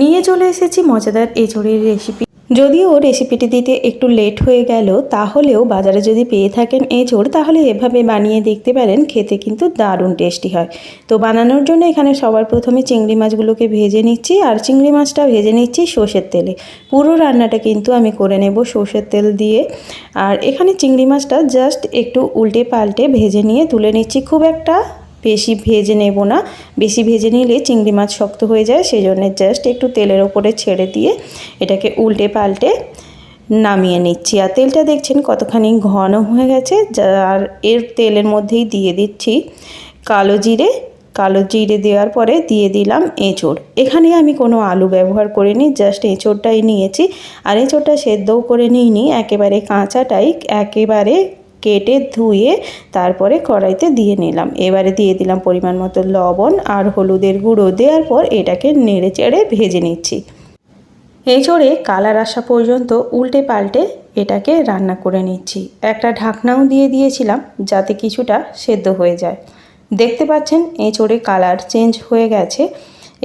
নিয়ে চলে এসেছি মজাদার এঁচড়ের রেসিপি যদিও রেসিপিটি দিতে একটু লেট হয়ে গেল, তাহলেও বাজারে যদি পেয়ে থাকেন এঁচড়, তাহলে এভাবে বানিয়ে দেখতে পারেন, খেতে কিন্তু দারুণ টেস্টি হয়। তো বানানোর জন্য এখানে সবার প্রথমে চিংড়ি মাছগুলোকে ভেজে নিচ্ছি, আর চিংড়ি মাছটা ভেজে নিচ্ছি সর্ষের তেলে। পুরো রান্নাটা কিন্তু আমি করে নেব সর্ষের তেল দিয়ে। আর এখানে চিংড়ি মাছটা জাস্ট একটু উল্টে পাল্টে ভেজে নিয়ে তুলে নিচ্ছি খুব একটা। বেশি ভেজে নেব না। বেশি ভেজে নিলে চিংড়ি মাছ শক্ত হয়ে যায় সেই জন্য জাস্ট একটু তেলের ওপরে ছেড়ে দিয়ে এটাকে উল্টে পাল্টে নামিয়ে নিচ্ছি। আর তেলটা দেখছেন কতখানি ঘন হয়ে গেছে। আর এর তেলের মধ্যেই দিয়ে দিচ্ছি কালো জিরে। কালো জিরে দেওয়ার পরে দিয়ে দিলাম এঁচড়। এখানে আমি কোনো আলু ব্যবহার করিনি জাস্ট এঁচড়টাই নিয়েছি। আর এঁচড়টা সেদ্ধও করে নিইনি, একেবারে কাঁচাটাই, একেবারে কেটে ধুয়ে তারপরে কড়াইতে দিয়ে নিলাম। এবারে দিয়ে দিলাম পরিমাণ মতো লবণ আর হলুদের গুঁড়ো। দেওয়ার পর এটাকে নেড়ে চেড়ে ভেজে নিচ্ছি। এঁচড়ে কালার আসা পর্যন্ত উল্টে পাল্টে এটাকে রান্না করে নিচ্ছি। একটা ঢাকনাও দিয়ে দিয়েছিলাম যাতে কিছুটা সেদ্ধ হয়ে যায়। দেখতে পাচ্ছেন এঁচড়ে কালার চেঞ্জ হয়ে গেছে।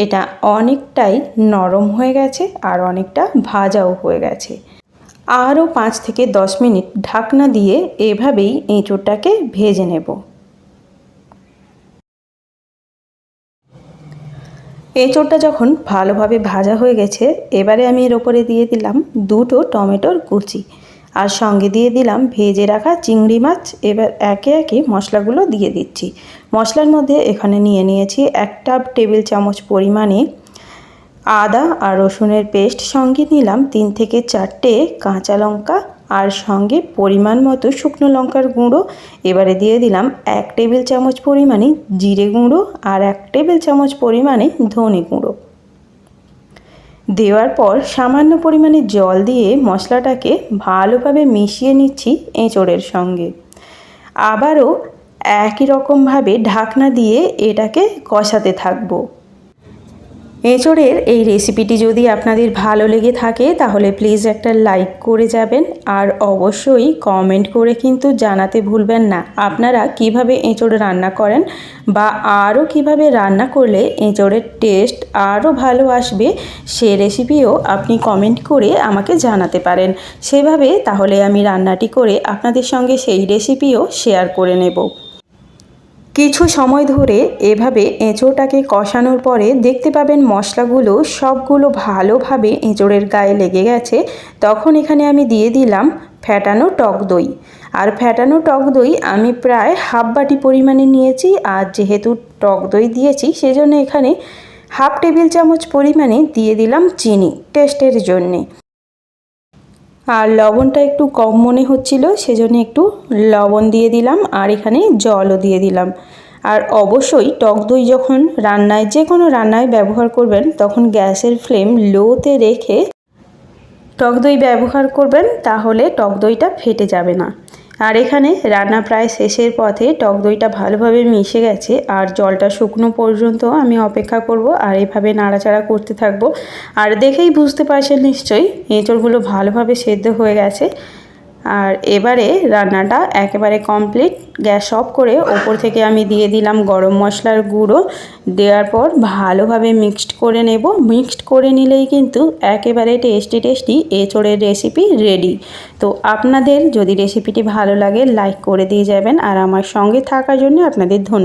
এটা অনেকটাই নরম হয়ে গেছে আর অনেকটা ভাজাও হয়ে গেছে। আরও পাঁচ থেকে দশ মিনিট ঢাকনা দিয়ে এভাবেই এঁচোড়টাকে ভেজে নেব। এঁচোড়টা যখন ভালোভাবে ভাজা হয়ে গেছে, এবারে আমি এর ওপরে দিয়ে দিলাম দুটো টমেটোর কুচি আর সঙ্গে দিয়ে দিলাম ভেজে রাখা চিংড়ি মাছ। এবার একে একে মশলাগুলো দিয়ে দিচ্ছি। মশলার মধ্যে এখানে নিয়ে নিয়েছি একটা টেবিল চামচ পরিমাণে আদা আর রসুনের পেস্ট সঙ্গে নিলাম তিন থেকে চারটে কাঁচা লঙ্কা আর সঙ্গে পরিমাণ মতো শুকনো লঙ্কার গুঁড়ো। এবারে দিয়ে দিলাম এক টেবিল চামচ পরিমাণে জিরে গুঁড়ো আর এক টেবিল চামচ পরিমাণে ধনে গুঁড়ো। দেওয়ার পর সামান্য পরিমাণে জল দিয়ে মশলাটাকে ভালোভাবে মিশিয়ে নিচ্ছি এঁচড়ের সঙ্গে। আবারও একই রকমভাবে ঢাকনা দিয়ে এটাকে কষাতে থাকব। এঁচড়ের এই রেসিপিটি যদি আপনাদের ভালো লেগে থাকে, তাহলে প্লিজ একটা লাইক করে যাবেন আর অবশ্যই কমেন্ট করে কিন্তু জানাতে ভুলবেন না। আপনারা কীভাবে এঁচড় রান্না করেন বা আরও কীভাবে রান্না করলে এঁচড়ের টেস্ট আরও ভালো আসবে, সে রেসিপিও আপনি কমেন্ট করে আমাকে জানাতে পারেন। সেভাবে তাহলে আমি রান্নাটি করে আপনাদের সঙ্গে সেই রেসিপিও শেয়ার করে নেব। কিছু সময় ধরে এভাবে এঁচোড়টাকে কষানোর পরে দেখতে পাবেন মশলাগুলো সবগুলো ভালোভাবে এঁচোড়ের গায়ে লেগে গেছে। তখন এখানে আমি দিয়ে দিলাম ফ্যাটানো টক দই। আর ফ্যাটানো টক দই আমি প্রায় হাফ বাটি পরিমাণে নিয়েছি আর যেহেতু টক দই দিয়েছি সেজন্য এখানে হাফ টেবিল চামচ পরিমাণে দিয়ে দিলাম চিনি টেস্টের জন্যে। আর লবণটা একটু কম মনে হচ্ছিল, সেজন্য একটু লবণ দিয়ে দিলাম আর এখানে জলও দিয়ে দিলাম। আর অবশ্যই টক দই যখন রান্নায় যে কোনো রান্নায় ব্যবহার করবেন, তখন গ্যাসের ফ্লেম লোতে রেখে টক দই ব্যবহার করবেন, তাহলে টক দইটা ফেটে যাবে না। আর এখানে রান্না প্রায় শেষের পথে টক দইটা ভালোভাবে মিশে গেছে, আর জলটা শুকনো পর্যন্ত আমি অপেক্ষা করব আর এভাবে নাড়াচাড়া করতে থাকব। আর দেখেই বুঝতে পারছেন নিশ্চয়ই, এঁচড়গুলো ভালোভাবে সেদ্ধ হয়ে গেছে। আর এবারে রান্নাটা একেবারে কমপ্লিট গ্যাস অফ করে ওপর থেকে আমি দিয়ে দিলাম গরম মশলার গুঁড়ো। দেওয়ার পর ভালোভাবে মিক্সড করে নেব। মিক্সড করে নিলেই কিন্তু একেবারে টেস্টি টেস্টি এঁচড়ের রেসিপি রেডি তো আপনাদের যদি রেসিপিটি ভালো লাগে লাইক করে দিয়ে যাবেন। আর আমার সঙ্গে থাকার জন্য আপনাদের ধন্যবাদ।